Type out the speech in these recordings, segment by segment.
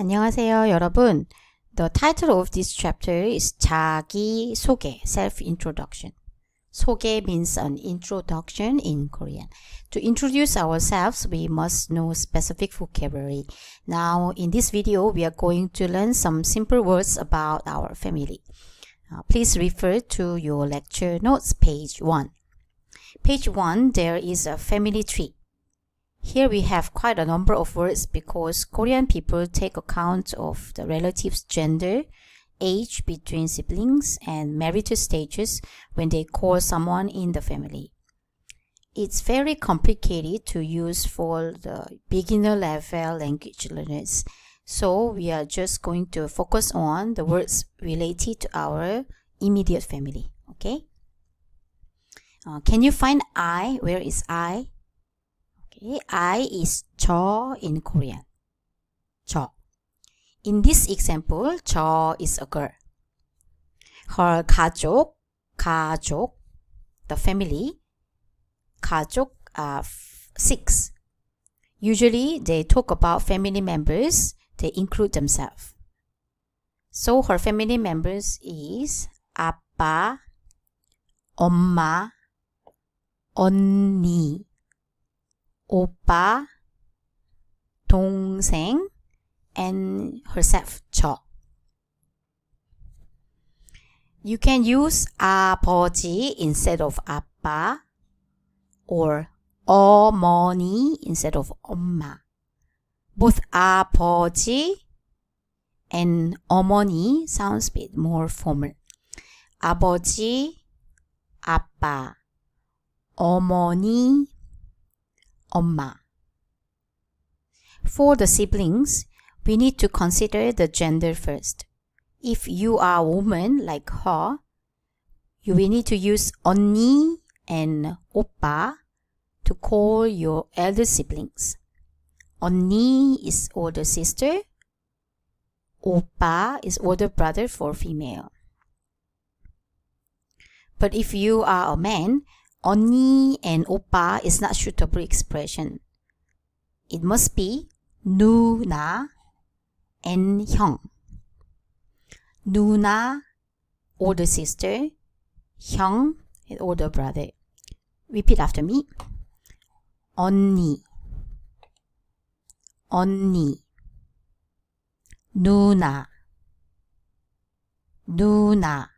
안녕하세요, 여러분. The title of this chapter is 자기 소개, self-introduction. 소개 means an introduction in Korean. To introduce ourselves, we must know specific vocabulary. Now, in this video, we are going to learn some simple words about our family. Uh, please refer to your lecture notes, page 1. Page 1, there is a family tree. Here we have quite a number of words because Korean people take account of the relatives' gender, age between siblings, and marital stages when they call someone in the family. It's very complicated to use for the beginner level language learners. So we are just going to focus on the words related to our immediate family. Okay. Uh, can you find I? Where is I? Okay, I is 저 in Korean. 저. In this example, 저 is a girl. Her 가족, 가족, the family, 가족 are six. Usually, they talk about family members. They include themselves. So her family members is 아빠, 엄마, 언니, 오빠, 동생, and herself, 저. You can use 아버지 instead of 아빠 or 어머니 instead of 엄마. Both 아버지 and 어머니 sounds a bit more formal. 아버지, 아빠, 어머니, 엄마. For the siblings, we need to consider the gender first. If you are a woman like her, you will need to use 언니 and 오빠 to call your elder siblings. 언니 is older sister. 오빠 is older brother for female. But if you are a man, Oni and Opa is not suitable expression. It must be Nuna and Hyung. Nuna, older sister, Hyung, older brother. Repeat after me. Oni. onni, Nuna, Nuna,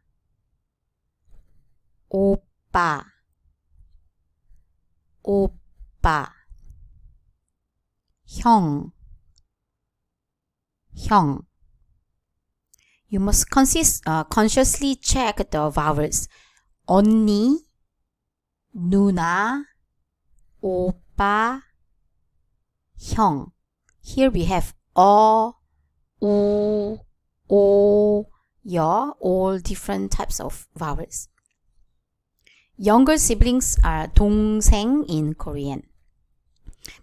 Opa. 오빠, 오빠, 형, 형. You must consist, uh, consciously check the vowels. 언니, 누나, 오빠, 형. Here we have 어, 우, 오, 여, all different types of vowels. Younger siblings are 동생 in Korean.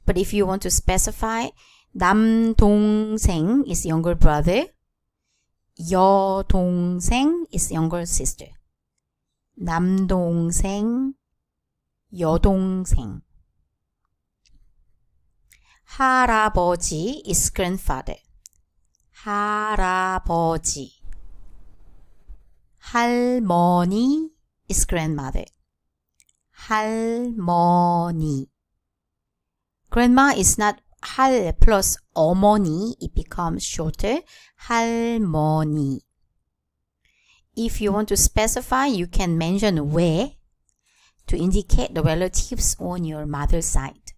But if you want to specify, 남동생 is younger brother, 여동생 is younger sister. 남동생, 여동생. 할아버지 is grandfather. 할아버지. 할머니 is grandmother. 할머니. Grandma is not 할 plus 어머니, it becomes shorter. 할머니. If you want to specify, you can mention where to indicate the relatives on your mother's side.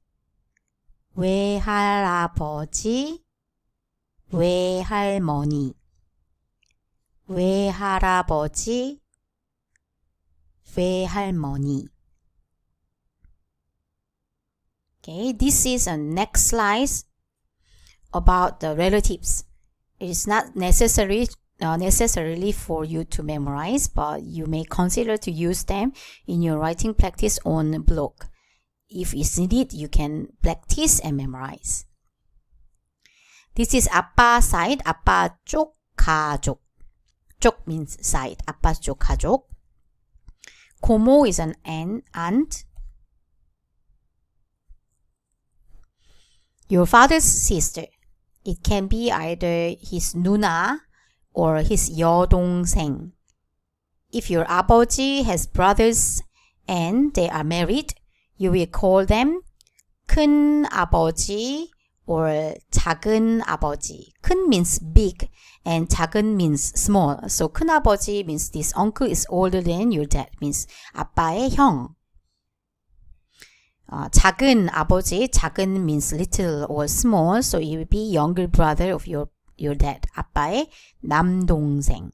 외할아버지, 외할머니, 외할아버지, 외할머니. Okay, this is a next slide about the relatives. It is not necessary uh, necessarily for you to memorize, but you may consider to use them in your writing practice on blog. If it's needed, you can practice and memorize. This is 아빠 side, 아빠 쪽 가족. 쪽 means side, 아빠 쪽 가족. 고모 is an aunt. Your father's sister. it can be either his 누나 or his 여동생. If your 아버지 has brothers and they are married, you will call them 큰 아버지 or 작은 아버지. 큰 means big and 작은 means small. So 큰 아버지 means this uncle is older than your dad means 아빠의 형. 어, 작은 아버지, 작은 means little or small, so it will be younger brother of your your dad. 아빠의 남동생.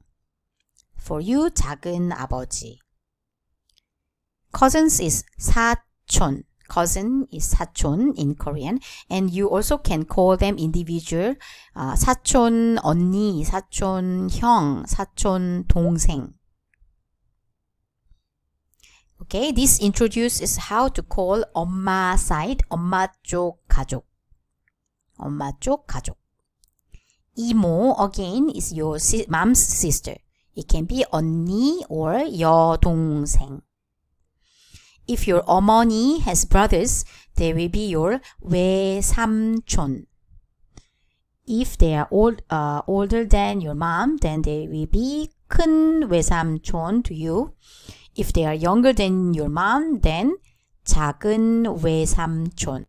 For you, 작은 아버지. Cousins is 사촌. Cousin is 사촌 in Korean, and you also can call them individual. Uh, 사촌 언니, 사촌 형, 사촌 동생. Okay, this introduces how to call 엄마 side, 엄마 쪽 가족. 엄마 쪽 가족. 이모 again is your si- mom's sister. It can be 언니 or 여동생. If your 어머니 has brothers, they will be your 외삼촌. If they are old, uh, older than your mom, then they will be 큰 외삼촌 to you. If they are younger than your mom, then 작은 외삼촌.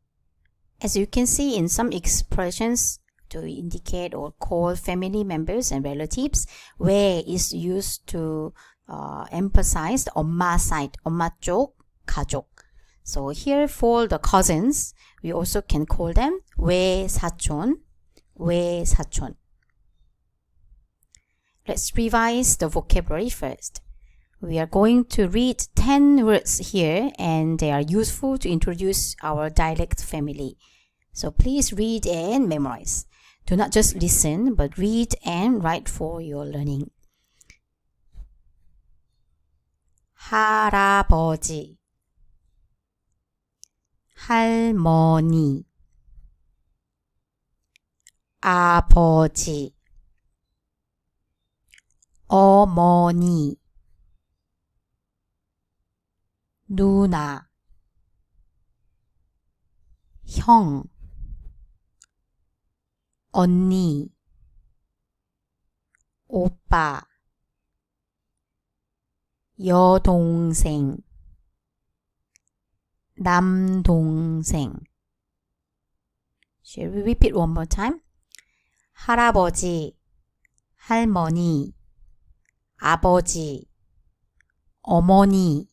As you can see in some expressions to indicate or call family members and relatives, where is used to uh, emphasize the 엄마 side, 엄마 쪽 가족. So here for the cousins, we also can call them 외사촌, 외사촌. Let's revise the vocabulary first. We are going to read 10 words here and they are useful to introduce our dialect family. So please read and memorize. Do not just listen, but read and write for your learning. 할아버지, 할머니, 아버지, 어머니, 누나, 형, 언니, 오빠, 여동생, 남동생. Shall we repeat one more time? 할아버지, 할머니, 아버지, 어머니,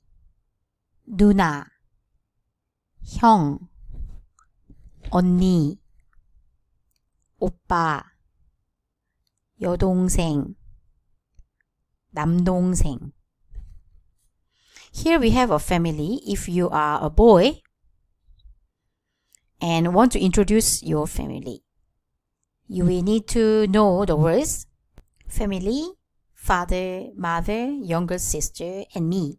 누나, 형, 언니, 오빠, 여동생, 남동생. Here we have a family. If you are a boy and want to introduce your family, you will need to know the words family, father, mother, younger sister, and me.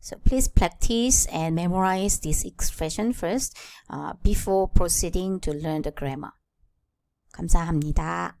So please practice and memorize this expression first uh, before proceeding to learn the grammar. 감사합니다.